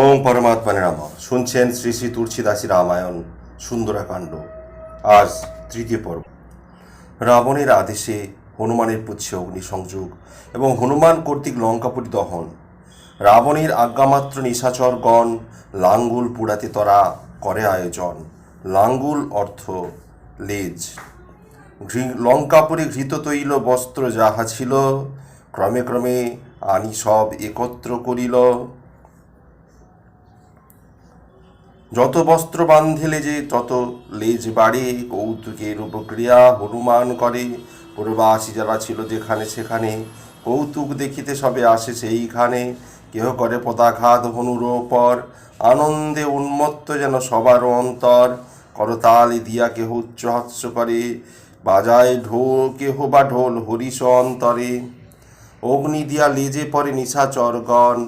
ওম পরমাত্মানে রাম শুনছেন শ্রী শ্রী তুলসীদাসী রামায়ণ সুন্দরাকাণ্ড আজ তৃতীয় পর্ব। রাবণের আদেশে হনুমানের পুচ্ছে অগ্নিসংযোগ এবং হনুমান কর্তৃক লঙ্কাপুরী দহন। রাবণের আজ্ঞামাত্র নিশাচরগণ লাঙ্গুল পুড়াতে তরা করে আয়োজন। লাঙ্গুল অর্থ লেজ। লঙ্কাপুরে ঘৃত তৈল বস্ত্র যাহা ছিল, ক্রমে ক্রমে আনি সব একত্র করিল। যত বস্ত্র বান্ধিলে যে, তত লেজ বাড়ে, কৌতুকের উপক্রিয়া হনুমান করে। পূর্বাসী যারা ছিল যেখানে সেখানে কৌতুক দেখিতে সবে আসে সেইখানে। কেহ করে পদাঘাত হনুর ওপর আনন্দে উন্মত্ত যেন সবার অন্তর। করতালি দিয়া কেহ উচ্চহাস্য করে, বাজায় ঢোল, কেহ বা ঢোল হরিষ অন্তরে। অগ্নি দিয়া লেজে পড়ে নিশাচরগণ,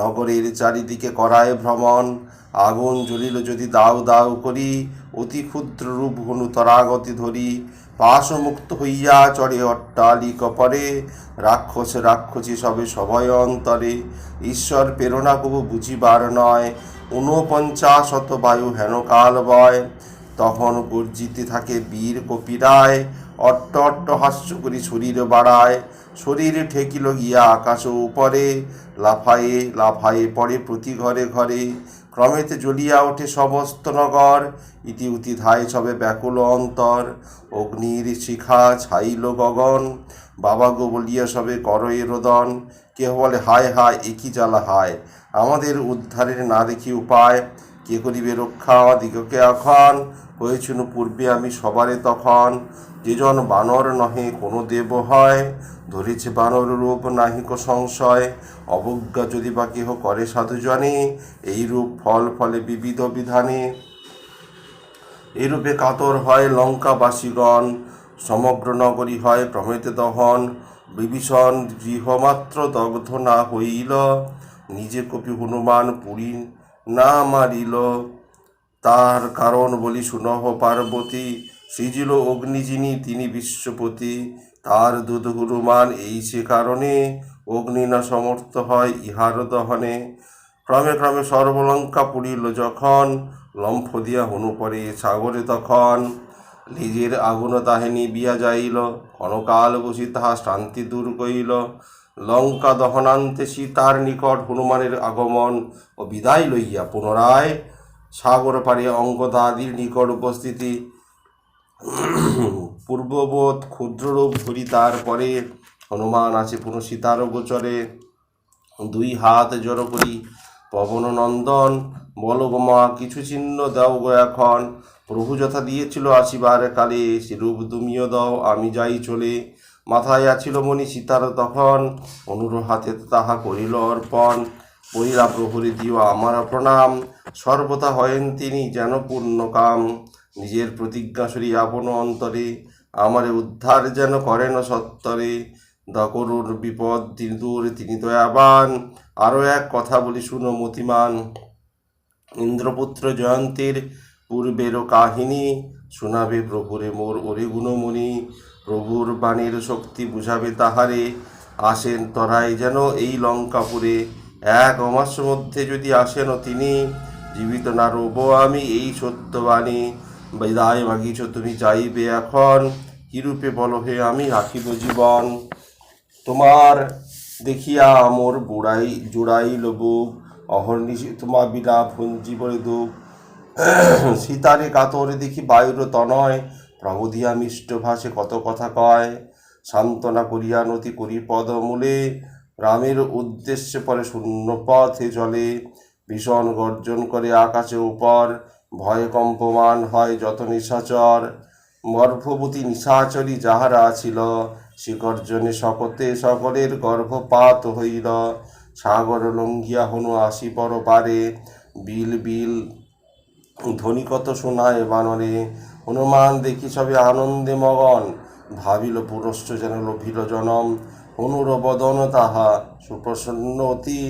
নগরের চারিদিকে করায় ভ্রমণ। আগুন জ্বলিল যদি দাউ দাউ করি, অতি ক্ষুদ্র রূপ হনু তরাগতি ধরি। পাশমুক্ত হইয়া চড়ে অট্টালিক পরে রাক্ষস রাক্ষসী সবে সভয় অন্তরে। ঈশ্বর প্রেরণা কবু বুঝিবার নয়, ঊনপঞ্চাশত বায়ু হেন কাল বয়। তখন গর্জিতে থাকে বীর কপিরায়, অট্ট অট্ট হাস্য করি শরীর বাড়ায়। শরীর ঠেকিল গিয়া আকাশ উপরে, লাফায়ে লাফায়ে পড়ে প্রতি ঘরে ঘরে। ক্রমেতে জ্বলিয়া ওঠে সমস্ত নগর ইতি উতি ধায় সবে ব্যাকুল অন্তর। অগ্নির শিখা ছাইল গগন। বাবা গো বলিয়া সবে করয়ে রোদন। কেহ বলে, হায় হায় একই জ্বালা হায়? আমাদের উদ্ধারের না দেখি উপায়। কে করিবে রক্ষা? দিগকে এখন হয়েছিল পূর্বে আমি সবারে তখন। যেজন বানর নহে, কোনো দেব হয়। ধরেছে বানর রূপ নাহিক সংশয়। অবজ্ঞা যদি বা কেহ করে সাধুজনে এই রূপ ফল ফলে বিবিধ বিধানে। এরূপে কাতর হয় লঙ্কাবাসীগণ, সমগ্র নগরী হয় প্রমেতে দহন। বিভীষণ গৃহমাত্র দগ্ধ না হইল, নিজে কপি হনুমান পুরী না মারিল। তার কারণ বলি সুনহ পার্বতী, সৃজিল অগ্নি যিনি তিনি বিশ্বপতি। তার দুধ হনুমান এই সে কারণে অগ্নি না সমর্থ হয় ইহার দহনে। ক্রমে ক্রমে সর্বলঙ্কা পুড়িল যখন, লম্ফ দিয়া হনু পরে সাগরে তখন। লিজের আগুন তাহে নিবিয়া যাইল, ক্ষণকাল বসি তাহা শান্তি দূর কইল লঙ্কা দহনান্তে সীতার নিকট হনুমানের আগমন ও বিদায় লইয়া পুনরায় সাগর পারে অঙ্গদাদির নিকট উপস্থিতি। পূর্ববোধ ক্ষুদ্ররূপ ধরি তারপরে, হনুমান আছে পুনঃ সীতার গোচরে। দুই হাত জড়ো করি, পবন নন্দন, বলো গো মা, কিছু চিহ্ন দাও গো এখন। প্রভু যথা দিয়েছিল আসিবার কালে, সে রূপ তুমিও দাও, আমি যাই চলে। মাথায় আছিল মণি সীতার তখন, অনুর হাতে তাহা করিল অর্পণ। বলিলা প্রভুরে দিও আমার প্রণাম। সর্বদা হয়েন তিনি যেন পূর্ণকাম নিজের প্রতিজ্ঞা সরি আপন অন্তরে। আমারে উদ্ধার যেন করেন সত্তরে দকরুর বিপদ দূর তিনি দয়াবান। আরও এক কথা বলি শুনো মতিমান, ইন্দ্রপুত্র জয়ন্তীর পূর্বেরও কাহিনী শোনাবে প্রভুরে মোর ওরে গুণমণি। প্রভুর বাণীর শক্তি বুঝাবে তাহারে, আসেন তরাই যেন এই লঙ্কাপুরে। এক অমাস মধ্যে যদি আসেন তিনি, জীবিত না রব আমি এই সত্যবাণী বিদায় মাগিছ তুমি চাইবে এখন। কিরূপে বলো হে আমি, রাখিব জীবন। তোমার দেখিয়া আমর বুড়াই জোড়াইল বুক অহর্নিশি তোমা বিনা ভঞ্জীবরে দুঃখ। সীতারে কাতরে দেখি বায়ুর তনয় প্রবোধিয়া মিষ্ট ভাষে কত কথা কয়। সান্ত্বনা করিয়া নতি করি পদমূলে রামের উদ্দেশ্যে পরে শূন্য পথে চলে। ভীষণ গর্জন করে আকাশে উপর ভয়ে কম্পমান হয় যত নিশাচর। গর্ভবতী নিশাচরী যাহারা ছিল গর্জনে সকতে সকলের গর্ভপাত হইল। সাগর লঙ্ঘিয়া হনু আসি পর পারে বিল বিল ধ্বনি কত শোনায় বানরে। হনুমান, দেখি সবে আনন্দে মগন, ভাবিল পুরস্ত যেন লোভিল জনম। হনুর বদন তাহা, সুপ্রসন্ন অতি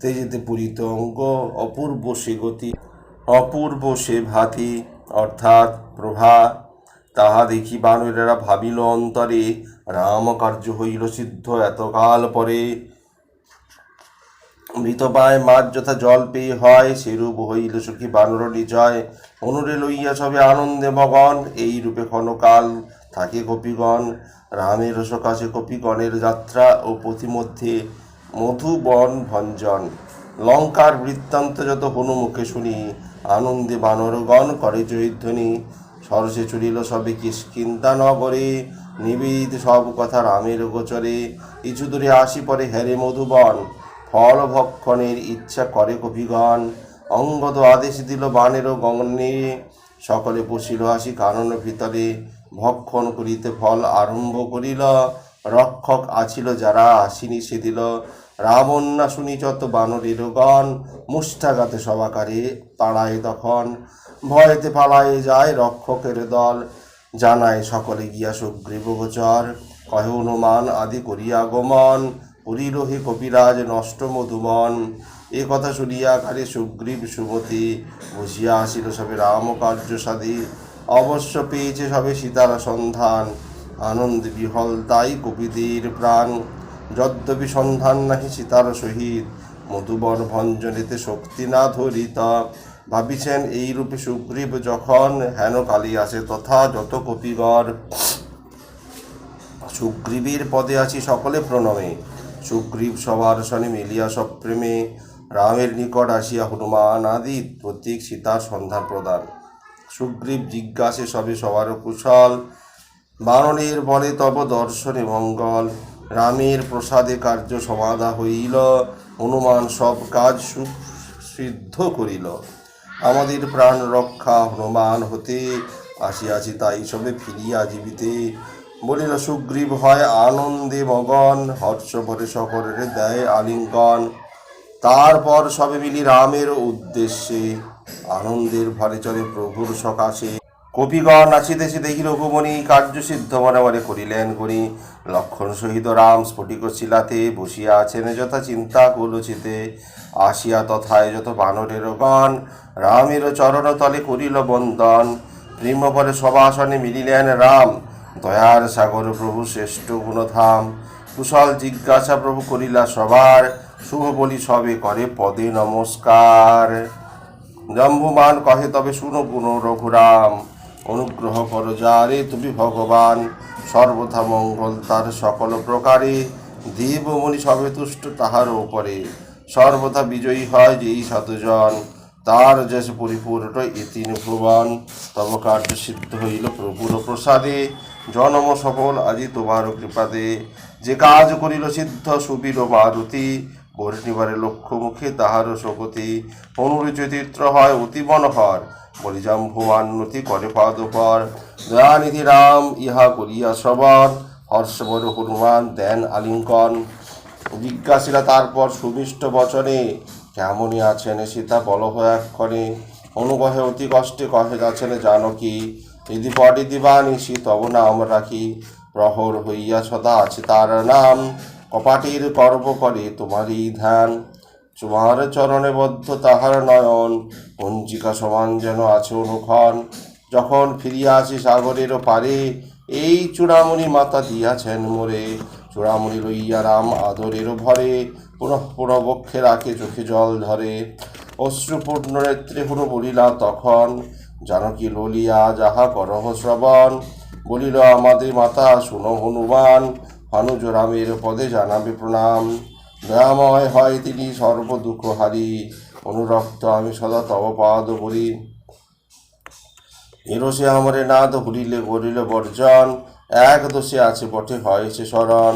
তেজেতে পূরিত অঙ্গ, অপূর্ব সে গতি। অপূর্ব সে ভাতি, অর্থাৎ প্রভা, তাহা দেখি বানরেরা ভাবিল অন্তরে, রাম কার্য হইল সিদ্ধ এতকাল পরে। মৃত পায় মাছ যথা জল পেয়ে হয়, সেরূপ হইল সুখী বানর নিজয়। অনুরে লইয়া সবে আনন্দে মগন, এই রূপে ক্ষণকাল থাকে কপিগণ রামের সকাশে কপিগণের যাত্রা ও পথিমধ্যে মধুবন ভঞ্জন। লঙ্কার বৃত্তান্ত যত হনুমুখে শুনি আনন্দে বানরগণ করে জয়ধ্বনি সরসে চলিল সবে কিষ্কিন্তা নগরে নিবেদিত সব কথা রামের গোচরে। কিছু দূরে আসি পরে হেরে মধুবন, ফল ভক্ষণের ইচ্ছা করে কপিগণ অঙ্গদ আদেশ দিল বানেরও গণে সকলে বসিল আসি কানন ভিতরে, ভক্ষণ করিতে ফল আরম্ভ করিল। রক্ষক আছিল যারা, আসিনি সে দিল। রাবণ না শুনি যত বানরের গণ মুষ্ঠাঘাতে সবাকারে তাড়ায় তখন। ভয়েতে পালায়ে যায় রক্ষকের দল, জানায় সকলে গিয়া সুগ্রীব গোচর। কহে অনুমান আদি করিয়া আগমন করিল কবিরাজ নষ্ট মধুবন। এ কথা শুনিয়া কারে সুগ্রীব সুমতি বুঝিয়া আসিল সবে রাম কার্য সাধি। অবশ্য পেয়েছে সবে সীতার সন্ধান, আনন্দ বিহল তাই কবিদের প্রাণ। যদ্যপি সন্ধান নাহি সীতার সহিত, মধুবর ভঞ্জনিতে শক্তি না ধরিত। ভাবিছেন এই রূপে সুগ্রীব যখন, হেন কালী আসে তথা যত কপিগর সুগ্রীবের পদে আছি সকলে প্রণমে। সুগ্রীব সবার সনে মিলিয়া সব প্রেমে রামের নিকট আসিয়া হনুমান আদি প্রতীক সীতার সন্ধান প্রদান। সুগ্রীব জিজ্ঞাসে সবে সবার কুশল, বানরের বলে তব দর্শনে মঙ্গল। রামের প্রসাদে কার্য সমাধা হইল। হনুমান সব কাজ সিদ্ধ করিল। আমাদের প্রাণ রক্ষা হনুমান হতে। আসিয়াছি তাই সবে ফিরিয়া জীবিতে। বলিল, সুগ্রীব হয় আনন্দে মগন হর্ষ ভরে সকলের দেয় আলিঙ্গন। তারপর সবে মিলি রামের উদ্দেশ্যে। আনন্দের ভরে চলে প্রভুর সকাশে। কপিগণ নাচিতেছে দেখি রঘুমণি কার্য সিদ্ধ মনে মনে করিলেন করি লক্ষণ সহিত রাম স্ফটিক শিলাতে বসিয়া আছেন যথা চিন্তা কুলচিতে। আসিয়া তথায় যত বানরের গণ রামের চরণ তলে করিল বন্দন। প্রেমপরে সবাসনে মিলিলেন রাম, দয়ার সাগর প্রভু শ্রেষ্ঠ গুণধাম। কুশল জিজ্ঞাসা প্রভু করিলা সবার, শুভ বলি সবে করে পদে নমস্কার। জম্বুমান কহে তবে শুনো গুণ রঘুরাম অনুগ্রহ কর যারে তুমি ভগবান। সর্বথা মঙ্গল তার সকল প্রকারে। দেবমণি সবে তুষ্ট তাহার উপরে। সর্বথা বিজয়ী হয় যেই সাধুজন তার যশ পরিপূর্ণ ইতিন ভুবন তব কার্য সিদ্ধ হইল প্রভুর প্রসাদে। জনম সফল আজি তোমার কৃপাতে। যে কাজ করিল সিদ্ধ সুবীর মারুতি। বর্ণিবারে লক্ষ্য মুখে তাহার শকতি অনুরুচিত্র হয় অতি মনোহর। বলিজাম্ভুমান্নতি করে পাদপর। দয়ানিধি রাম, ইহা করিয়া শ্রবণ হর্ষবর হনুমান, দেন আলিঙ্কন জিজ্ঞাসিলা তারপর সুমিষ্ট বচনে, কেমনই আছেন সীতা বল ক্ষণে অনুগহে অতি কষ্টে কহে যাচ্ছেন জানকী। যদি পডে দিবানিশি তব নাম রাখি। প্রহর হইয়া সদা আছে তার নাম। কপাটির গর্ব করে তোমারই ধ্যান। তোমার চরণে বদ্ধ তাহার নয়ন, পঞ্জিকা সমান যেন আছে অনুক্ষণ। যখন ফিরিয়া আসি সাগরের পারে, এই চূড়ামণি মাতা দিয়াছেন মোরে। চূড়ামণি লইয়া রাম আদরের ভরে, পুনঃ পুনঃ বক্ষে রাখে চোখে জল ধরে। অশ্রুপূর্ণ নেত্রে হুন বলিলা তখন, জানকী ললিয়া, যাহা করহ শ্রবণ, বলিল আমাদের মাতা, শুনো হনুমান হনুজ রামের পদে জানাবে প্রণাম দয়াময় হয় তিনি সর্ব দুঃখ হারি অনুরক্ত আমি সদা তব পাদ বলি এরসে আমরে নাদ হুলিলে করিল বর্জন এক দোষে আছে বটে হয় সে স্মরণ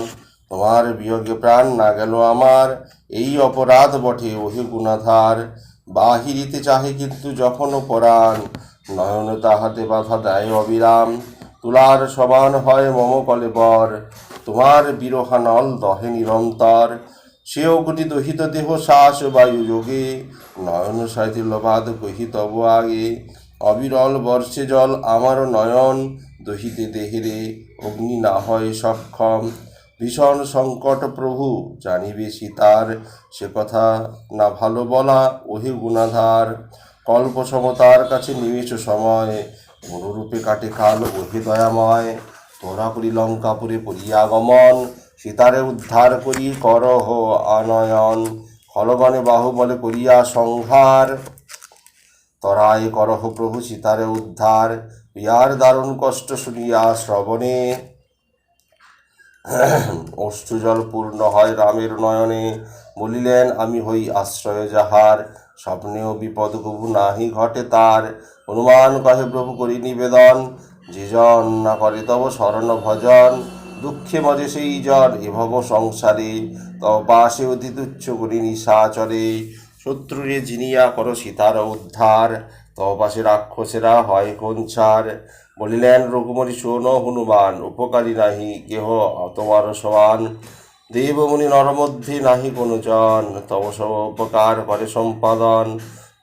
তোমার বিয়োগে প্রাণ না গেল আমার, এই অপরাধ বটে ওহে গুণাধার। বাহিরিতে চাহে কিন্তু যখনও পরাণ, নয়ন তাহাতে বাধা দেয় অবিরাম। তুলার সমান হয় মম কলেবর তোমার বিরহানল দহে নিরন্তর। সেও গুটি দহিত দেহ শ্বাস বায়ু যোগে। নয়ন সাহিত্য লবাদ কহি তব আগে। অবিরল বর্ষে জল আমার নয়ন, দহিতে দেহেরে অগ্নি না হয় সক্ষম। ভীষণ সংকট প্রভু, জানিবে সীতার সে কথা না ভালো বলা ওহে গুণাধার। কল্প সমতার কাছে নিমিষ সময় অনুরূপে কাটে কাল ওহে দয়াময়। তোরা করি লঙ্কাপুরে পড়িয়া গমন সীতারে উদ্ধার করি, করহ আনয়ন। ফলগণে বাহুবলে করিয়া সংহার। তরায় করহ প্রভু, সীতারে উদ্ধার। পিয়ার দারুণ কষ্ট শুনিয়া শ্রবণে। অশ্রুজল পূর্ণ হয় রামের নয়নে। বলিলেন, আমি হই আশ্রয় যাহার। স্বপ্নেও বিপদ কবু নাহি ঘটে তার। হনুমান কহে প্রভু করি নিবেদন। যে জন না করে তব শরণ ভজন। দুঃখে মজে সেই জন এভব সংসারে। তব পাশে অতি তুচ্ছ করি নিশাচরে শত্রুরে জিনিয়া করো সীতার উদ্ধার। তব পাশে রাক্ষসেরা হয় কঞ্চার বলিলেন, রঘুমণি, শোন হনুমান, উপকারী নাহি কেহ তোমার সমান। দেবমণি নরমধ্যে নাহি কোনো জন। তব সব উপকার করে সম্পাদন।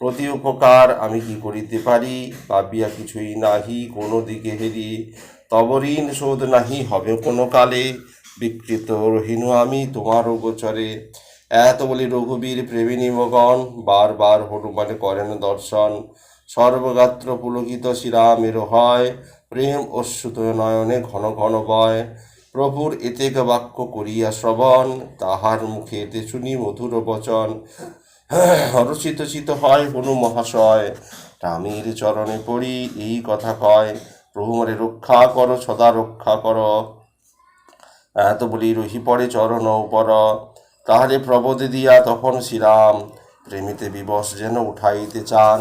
প্রতি উপকার আমি কি করিতে পারি? ভাবিয়া কিছুই নাহি, কোনো দিকে হেরি। তব ঋণ শোধ নাহি, হবে কোনো কালে। বিকৃত রহিনু আমি তোমার গোচরে। এত বলি রঘুবীর প্রেমিনী মগন, বারবার হনুমানে করেন দর্শন। সর্বগাত্র পুলকিত শ্রীরামের হয়, প্রেম অশ্রুত নয়নে ঘন ঘন বয়। প্রভুর এতেক বাক্য করিয়া শ্রবণ, তাহার মুখে এতে শুনি মধুর বচন। হরচিত চিত হয় হনু মহাশয়। রামের চরণে পড়ি এই কথা কয়, প্রভু মরে রক্ষা কর, সদা রক্ষা কর। এত বলি, রহি পড়ে চরণ উপর। তাহারে প্রবোধে দিয়া তখন শ্রীরাম, প্রেমিতে বিবশ যেন উঠাইতে চান।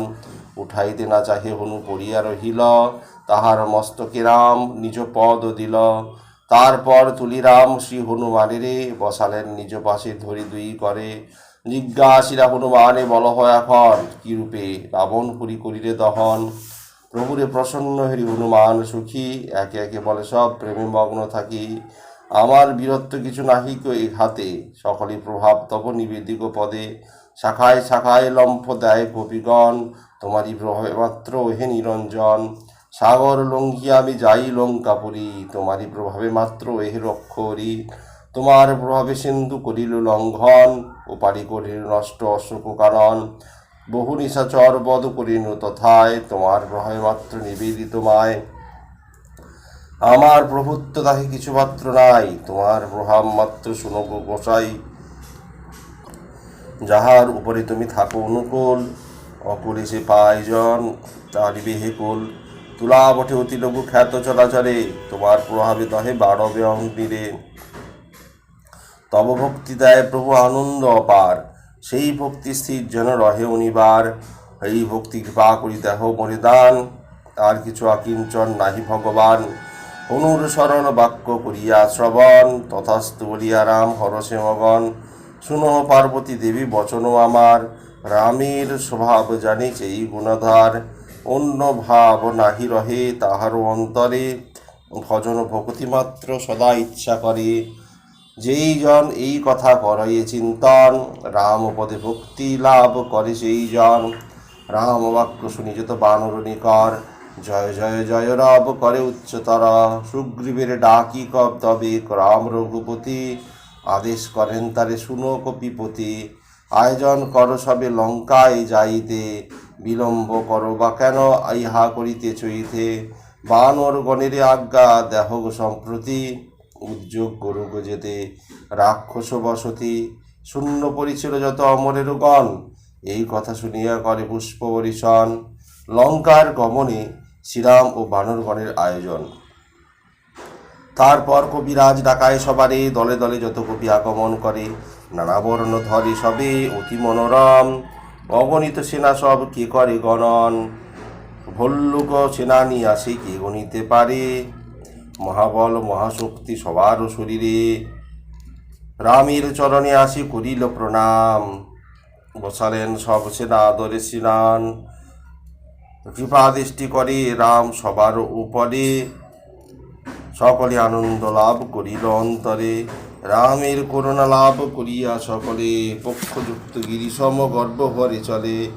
উঠাইতে না চাহে হনু পড়িয়া রহিল, তাহার মস্তকে রাম নিজ পদ দিল। তারপর তুলিরাম শ্রী হনুমানেরে বসালেন, নিজ পাশে ধরি দুই করে। জিজ্ঞাসিরা হনুমানে বল হয় এখন, কি রূপে রাবণ পুরী করিলে দহন প্রভুরে প্রসন্ন হরি হনুমান সুখী, একে একে বলে, সব প্রেমে মগ্ন থাকি। আমার বীরত্ব কিছু নাহি কো এ হাতে, সকলই প্রভাব তব নিবেদিক পদে। শাখায় শাখায় লম্ফ দেয় কপিগণ তোমারই প্রভাবে মাত্র ওহে নিরঞ্জন। সাগর লঙ্ঘিয়া আমি যাই লঙ্কা লঙ্কাপুরী তোমারই প্রভাবে মাত্র এহে রক্ষরি তোমার প্রভাবে সিন্ধু করিল লঙ্ঘন ওপারি করিল নষ্ট অশোক কারণ। বহু নিশাচর বধ করিনু তথায় তোমার প্রভাবে মাত্র নিবেদিত মায়। আমার প্রভুত্ব তাহে কিছু মাত্র নাই, তোমার প্রভাব মাত্র শুনব গোসাই। যাহার উপরে তুমি থাকো অনুকূল, অকুলে সে পায় জন, তারি বেহে কুল। তুলা বটে অতি লঘু খ্যাত চলাচলে তোমার প্রভাবে দহে বাড়বে অগ্নিরে তব ভক্তি দেয় প্রভু আনন্দ অপার। সেই ভক্তি স্থির যেন রহে অনিবার। এই ভক্তি কৃপা করি দেহ মরে দান। আর কিছু আকিঞ্চন নাহি ভগবান। অনুসরণ বাক্য করিয়া শ্রবণ। তথাস্তু বলিয়া, রাম হরসে মগন। শুনো পার্বতী দেবী বচন আমার। রামের স্বভাব জানি সেই গুণধার। অন্য ভাব নাহি রহে তাহারও অন্তরে। ভজন ভক্তি মাত্র সদা ইচ্ছা করে। যেই জন এই কথা করয়ে চিন্তন, রাম পদে ভক্তি লাভ করে সেই জন। রাম বাক্য শুনি যত বানর নিকর, জয় জয় জয় রব করে উচ্চতর। সুগ্রীবের ডাকি কব তবে, রাম রঘুপতি, আদেশ করেন তারে শুনো কপিপতি। আয়োজন কর সবে লঙ্কায় যাইতে, বিলম্ব করো বা কেন ইহা করিতে চইতে বানর গণের আজ্ঞা দেহ সম্প্রতি উদ্যোগ করুক যেতে রাক্ষস বসতি, শূন্য পরিছিল যত অমরের গণ। এই কথা শুনিয়া করে পুষ্প বরিশন লঙ্কার গমনে শ্রীরাম ও বানরগণের আয়োজন। তারপর কবিরাজ ডাকায় সবারে, দলে দলে যত কবি আগমন করে, নানা বর্ণ ধরে সবে অতি মনোরম। অগণিত সেনা সব কে করে গণন? ভল্লুক সেনানি আসে কে গণিতে পারে? মহাবল, মহাশক্তি সবার শরীরে। রামের চরণে আসি করিল প্রণাম। বসালেন সব সেনা আদরে শ্রীরাম কৃপা দৃষ্টি করে রাম সবার উপরে। সকলে আনন্দ লাভ করিল অন্তরে। রামের করুণা লাভ করিয়া সকলে পক্ষযুক্ত গিরিসম গর্ব ভরে চলে।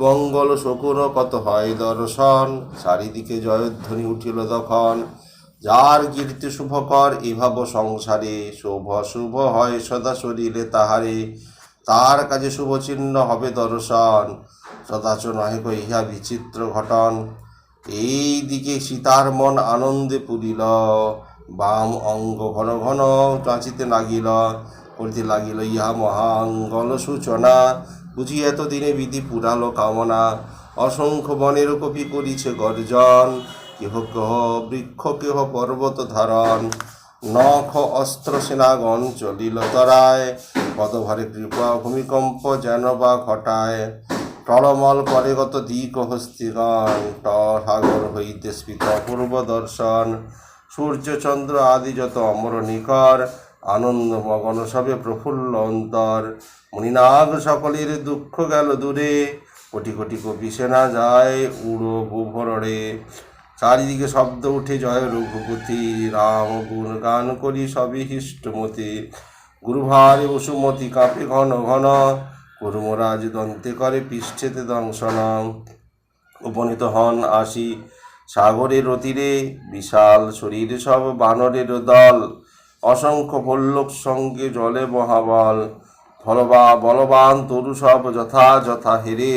মঙ্গল শকুন কত হয় দর্শন। চারিদিকে জয়ধ্বনি উঠিল তখন। যার কীর্তি শুভকর এভাব সংসারে শুভ শুভ হয় সদা শরীরে তাহারে। তার কাজে শুভ চিহ্ন হবে দর্শন সদাচ নহে ইহা বিচিত্র ঘটন। এই দিকে সীতার মন আনন্দে পুরিল। বাম অঙ্গ ঘন ঘন চাঁচিতে লাগিল করিতে লাগিল ইহা মহাঙ্গল সূচনা। বুঝি এতদিনে বিধি পুরালো কামনা। অসংখ্য বনের কপি করিছে গর্জন। কেহ কেহ বৃক্ষ, কেহ পর্বত ধারণ, নখ, অস্ত্র, সেনাগণ চলিল তরায়। পদভারে কৃপা ভূমিকম্প যেন বা ঘটায়। টলমল করে গত দিক হস্তিগণ ট সাগর হইতে স্ফীত পূর্ব দর্শন। সূর্যচন্দ্র আদি যত অমর নিকর, আনন্দ মগন সবে প্রফুল্ল অন্তর। মণিনাগ সকলের দুঃখ গেল দূরে, কোটি কোটি কপি সেনা যায় উড়ো ভূভরে চারিদিকে শব্দ উঠে জয় রঘুপতি, রাম গুণ গান করি সবই হিষ্টমতি গুরুভারে বসুমতি কাঁপে ঘন ঘন কুর্মরাজ দন্তে করে পৃষ্ঠেতে দংশন। উপনীত হন আসি সাগরের অতীরে, বিশাল শরীর সব বানরের দল। অসংখ্য ভল্লোক সঙ্গে জলে মহাবল ফলবা বলবান তরু সব যথা যথা হেরে,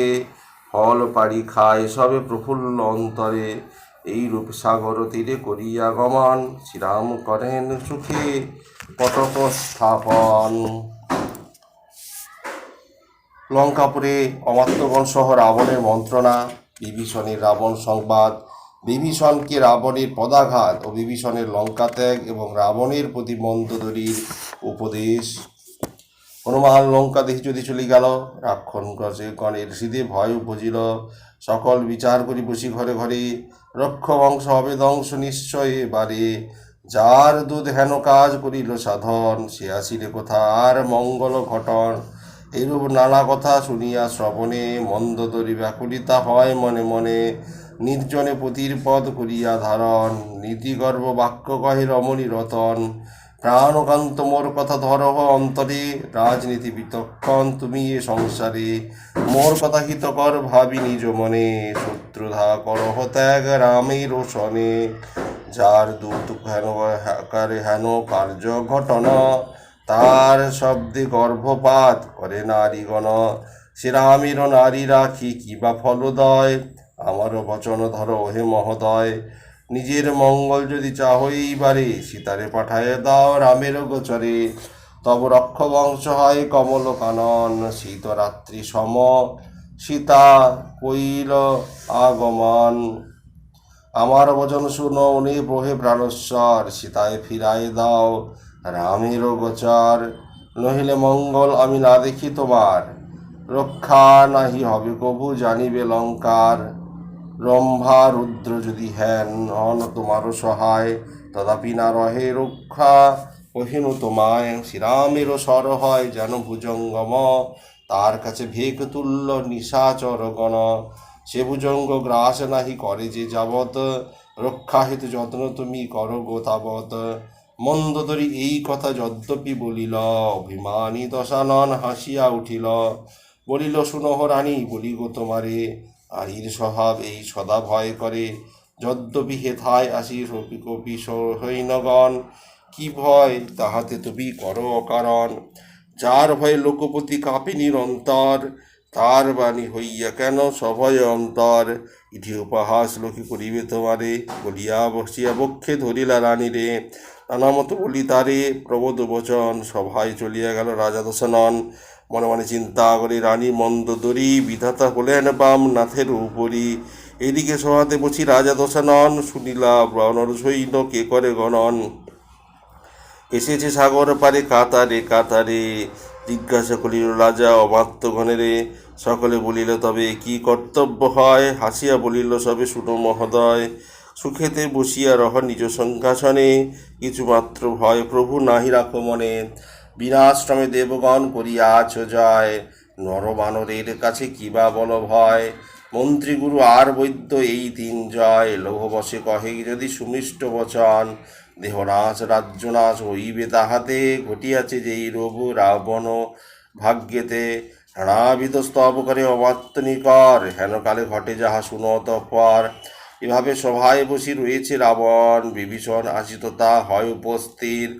ফল পাড়ি খায় সবে প্রফুল্ল অন্তরে। এই রূপ সাগর তীরে করিয়া গমন। শ্রীরাম করেন সুখে কটক স্থাপন লঙ্কাপুরে অমাত্যগণ সহ রাবণের মন্ত্রণা, বিভীষণের রাবণ সংবাদ, বিভীষণকে রাবণের পদাঘাত ও বিভীষণের লঙ্কা ত্যাগ এবং রাবণের প্রতি মন্দদরির উপদেশ। হনুমান লঙ্কা দেখি যদি চলে গেল রাক্ষণ গণের হৃদে ভয় উপজিল। সকল বিচার করি বসি ঘরে ঘরে। রক্ষ বংশ হবে ধ্বংস নিশ্চয় বারে যার দুধ হেন কাজ করিল সাধন, সে আসিলে কোথা আর মঙ্গল ঘটন? এরূপ নানা কথা শুনিয়া শ্রবণে মন্দদরি ব্যাকুলিতা হয় মনে মনে। নির্জনে পতির পদ করিয়া ধারণ। নীতিগর্ব বাক্য কহে রমণী রতন। প্রাণকান্ত মোর কথা ধরহ অন্তরে রাজনীতি বিতক্ষণ তুমি এ সংসারে। মোর কথা হিতকর ভাবি নিজ মনে, শত্রুধা করহ ত্যাগ রামের শনে যার দূত হেন হেন কার্য ঘটনা, তার শব্দে গর্ভপাত করে নারীগণ। শ্রীরামের নারী রাখি কিবা ফলদয়? আমারও বচন ধরো হে মহোদয়। নিজের মঙ্গল যদি চাহইবারে সীতারে পাঠায় দাও রামের গোচরে। তব রক্ষ বংশ হয় কমল কানন শীত রাত্রি সম। সীতা কইল, আগমন। আমার বচন শুনো, উনি প্রহে প্রাণস্বর সীতায় ফিরায় দাও রামের গোচর। নহিলে মঙ্গল আমি না দেখি তোমার। রক্ষা নাহি হবে কবু, জানিবে লঙ্কার। রম্ভা রুদ্র যদি হেন, হন তোমারও সহায়। তথাপি না রহে রক্ষা, কহিনু তোমায়, শ্রীরামেরও স্বর হয় যেন ভুজঙ্গম। তার কাছে ভেগ তুল্য নিশাচর গণ। সে ভুজঙ্গ গ্রাস নাহি করে যে যাবত রক্ষা হেতু যত্ন তুমি করো গো তাবৎ মন্দদরি এই কথা যদ্যপি বলিল, অভিমানী দশানন হাসিয়া উঠিল। বলিল, শুনহ বলি গো তোমারে আরির স্বভাব এই সদা ভয় করে। যদ্যপি হেথায় আসি কপি সৈন্যগণ কি ভয় তাহাতে তুমি করো অকারণ। যার ভয়ে লোকপতি কাঁপে নিরন্তর, তার বাণী হইয়া কেন সভয় অন্তর? ইতি উপহাস লোকে করিবে তোমারে, বলিয়া বসিয়া বক্ষে ধরিলা রানীরে। নানা মতো বলি তারে, প্রবোধ বচন সভায় চলিয়া গেল রাজা দশনন মনে মনে চিন্তা করে, রানী মন্দদরি বিধাতা হলেন বাম নাথের উপরি। এদিকে সভাতে বসি রাজা দশানন, শুনিলা ব্রণর সৈন্য কে করে গণন? এসেছে সাগর পারে কাতারে কাতারে। জিজ্ঞাসা করিল রাজা অমাত্যগণেরে সকলে বলিল, তবে কি কর্তব্য হয়? হাসিয়া বলিল, সবে শুনো মহোদয়। সুখেতে বসিয়া রহ নিজ সংঘাসনে কিছুমাত্র ভয় প্রভু নাহি রাখো মনে। বিনাশ্রমে দেবগণ করিয়াছ জয় নরবানরের কাছে কিবা বল ভয়? মন্ত্রীগুরু আর বৈদ্য এই তিন জয় লৌহ বসে কহে, যদি সুমিষ্ট বচন, দেহনাশ, রাজ্যনাশ হইবে তাহাতে, ঘটিয়াছে যেই রঘু রাবণ ভাগ্যেতে। নানাবিধ স্তব করে অমাত্যনিকর হেনকালে ঘটে যাহা শুনত পর। এভাবে সভায় বসি রয়েছে রাবণ, বিভীষণ আসিত, তা হয় উপস্থিত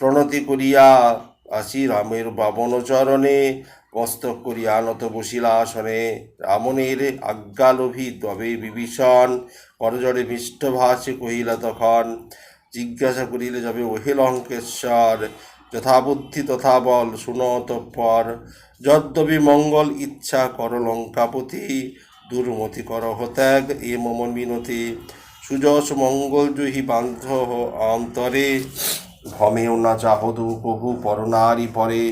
প্রণতি করিয়া আসি রামের বাবন চরণে মস্তক করিয়া আনত বসিলা আসনে। রামনের আজ্ঞালোভী তবে বিভীষণ করজরে মিষ্টভাষে কহিলা তখন, জিজ্ঞাসা করিলে যাবে ওহে লঙ্কেশ্বর, যথাবুদ্ধি তথা বল শুনত পর যদ্যপি মঙ্গল ইচ্ছা কর লঙ্কাপতি, দুর্মতি কর হত্যাগ, এ মমন মিনতি। সুযশ মঙ্গল জহি বান্ধ অন্তরে। ভমেও না চাহদু প্রভু পরনারী পরে,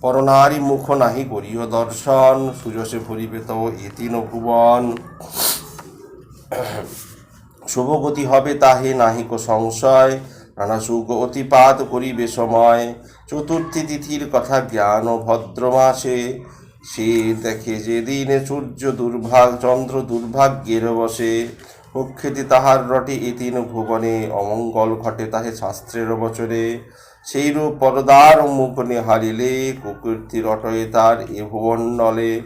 পরনারী মুখ নাহি করিও দর্শন সুযশে ভরিবে তব এতিন ভুবন। শুভগতি হবে তাহে নাহিক সংশয়, নানা সুখ অতিপাত করিবে সময়। চতুর্থী তিথির কথা জ্ঞান ভদ্র মাসে সে দেখে যেদিন সূর্য দুর্ভাগ, চন্দ্র দুর্ভাগ্যের বসে। পক্ষেতে তাহার রটে এ তিন ভুবনে, অমঙ্গল ঘটে তাহে শাস্ত্রের বচনে। সেইরূপ পরদার মুখ হারিলে কুকীর্তি রটয়ে তার এ ভুবন্ডলে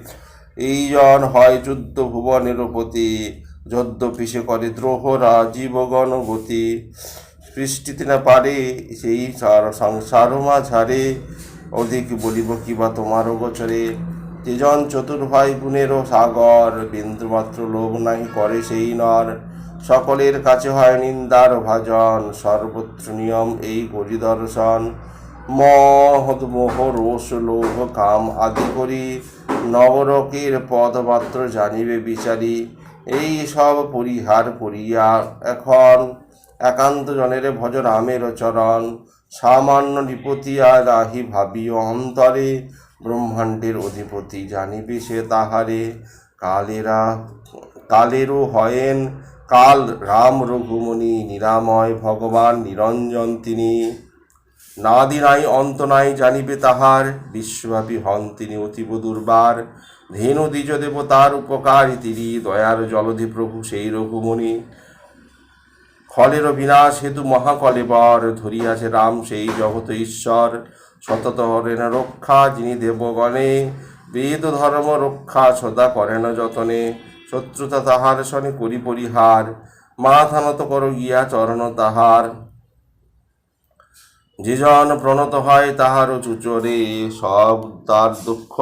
এই জন হয় যুদ্ধ ভুবনের পতি যদ্যপি সে করে দ্রোহ রাজীবগণ গতি। সৃষ্টিতে না পারে, সেই সার- সংসার মাঝারে। অধিক বলিব কিবা তোমারও গোচরে? তেজন চতুর্ভাই গুণেরও সাগর, বিন্দুমাত্র লোভ নাহি করে সেই নর। সকলের কাছে হয় নিন্দার ভাজন, সর্বত্র নিয়ম এই করি দর্শন মহৎ মোহ রোষ লোভ কাম আদি করি নবরকের পদমাত্র জানিবে বিচারি। এই সব পরিহার করিয়া এখন একান্ত জনের ভজ রামের চরণ। সামান্য নিপতিয়া রাহি ভাবিও অন্তরে ব্রহ্মাণ্ডের অধিপতি, জানিবে সে তাহারে, কালেরা, কালেরও হয়েন কাল রাম রঘুমণি, নিরাময় ভগবান নিরঞ্জন তিনি। নাদি নাই, অন্ত নাই, জানিবে তাহার, বিশ্বব্যাপী হন তিনি অতীব দুর্বার। ধেনু দ্বিজ দেবতার উপকারী তিনি, দয়ার জলধি প্রভু সেই রঘুমণি। খলের বিনাশ, হেতু মহাকলেবর, ধরিয়াছে রাম সেই জগত ঈশ্বর। সতত হরেন রক্ষা, যিনি দেবগণে বেদ ধর্ম রক্ষা সদা করেন যতনে, শত্রুতা তাহার শনি করি পরিহার মাথা নত কর গিয়া চরণ তাহার। যে জন প্রণত হয় তাহারও চুচরে, সব তার দুঃখ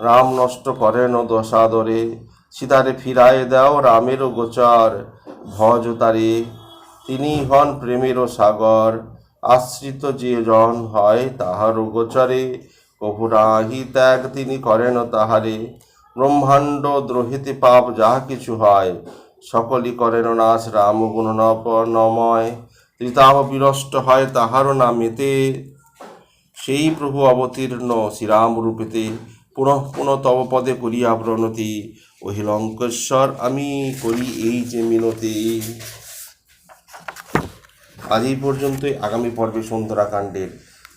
রাম নষ্ট করেন দশাদরে। সীতারে ফিরায় দাও রামেরও গোচর, ভজ তারে। তিনি হন প্রেমেরও সাগর আশ্রিত যে জন হয়, তাহার গোচরে কপুরাহি ত্যাগ তিনি করেন তাহারে। ব্রহ্মাণ্ড দ্রোহিতে পাপ যাহা কিছু হয়, সকলই করেন নাশ। রাম গুণ নময় ত্রিতাপ বিনষ্ট হয় তাহারও নামেতে। সেই প্রভু অবতীর্ণ শ্রীরাম রূপেতে পুনঃ পুনঃ তব পদে করিয়া প্রণতি। ওহি লঙ্কেশ্বর আমি করি এই যে মিনতি। আজ এই পর্যন্তই। আগামী পর্বে সুন্দরাকাণ্ডের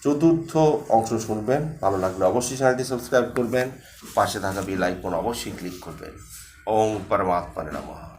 চতুর্থ অংশ শুনবেন। ভালো লাগলে অবশ্যই চ্যানেলটি সাবস্ক্রাইব করবেন। পাশে থাকা বেল আইকন অবশ্যই ক্লিক করবেন। ওম পরমাত্মার নমঃ।